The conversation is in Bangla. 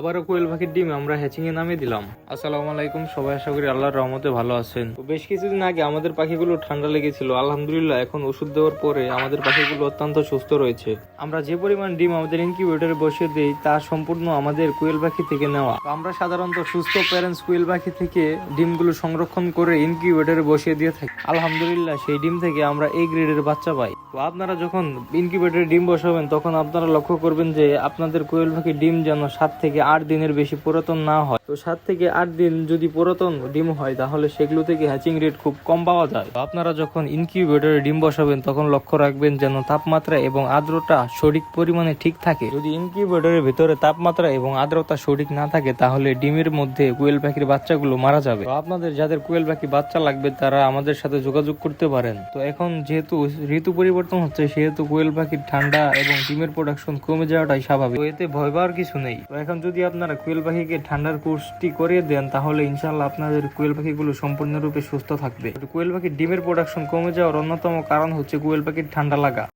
আবারও কোয়েল পাখির ডিম, আমরা হ্যাচিং এ দিলাম। আসসালামু আলাইকুম, সবাই আশা করি আল্লাহর রহমতে ভালো আছেন। তো বেশ কিছুদিন আগে আমাদের পাখিগুলো ঠান্ডা লেগেছিল, আলহামদুলিল্লাহ এখন ওষুধ দেওয়ার পরে আমাদের পাখিগুলো অত্যন্ত সুস্থ রয়েছে। আমরা যে পরিমাণ ডিম আমাদের ইনকিউবেটরে বসে দেই, তা সম্পূর্ণ আমাদের কোয়েল পাখি থেকে নেওয়া। আমরা সাধারণত সুস্থ প্যারেন্টস কোয়েল পাখি থেকে ডিমগুলো সংরক্ষণ করে ইনকিউবেটরে বসিয়ে দিয়ে থাকি। আলহামদুলিল্লাহ, সেই ডিম থেকে আমরা এই গ্রেডের বাচ্চা পাই। তো আপনারা যখন ইনকিউবেটরে ডিম বসাবেন, তখন আপনারা লক্ষ্য করবেন যে আপনাদের কোয়েল পাখির ডিম যেন সাত থেকে আট দিনের বেশি পুরাতন না হয়। তো সাত থেকে আট দিন যদি পুরাতন ডিম হয়, তাহলে সেগুলো থেকে হ্যাচিং রেট খুব কম পাওয়া যায়। আপনারা যখন ইনকিউবেটরে ডিম বসাবেন, তখন লক্ষ্য রাখবেন যেন তাপমাত্রা এবং আর্দ্রতা সঠিক পরিমাণে ঠিক থাকে। যদি ইনকিউবেটরের ভিতরে তাপমাত্রা এবং আর্দ্রতা সঠিক না থাকে, তাহলে ডিমের মধ্যে কোয়েল পাখির বাচ্চাগুলো মারা যাবে। তো আপনাদের যাদের কোয়েল পাখি বাচ্চা লাগবে, তারা আমাদের সাথে যোগাযোগ করতে পারেন। তো এখন যেহেতু ঋতু পরিবর্তন হচ্ছে, সেহেতু কোয়েল পাখির ঠান্ডা এবং ডিমের প্রোডাকশন কমে যাওয়াটাই স্বাভাবিক। এতে ভয় পাওয়ার কিছু নেই। এখন আপনারা কুয়েল পাখিকে ঠান্ডার কোর্সটি করিয়ে দেন, তাহলে ইনশাল্লাহ আপনাদের কোয়েল পাখিগুলো সম্পূর্ণরূপে সুস্থ থাকবে। কোয়েল পাখির ডিমের প্রোডাকশন কমে যাওয়ার অন্যতম কারণ হচ্ছে কুয়েল পাখির ঠান্ডা লাগা।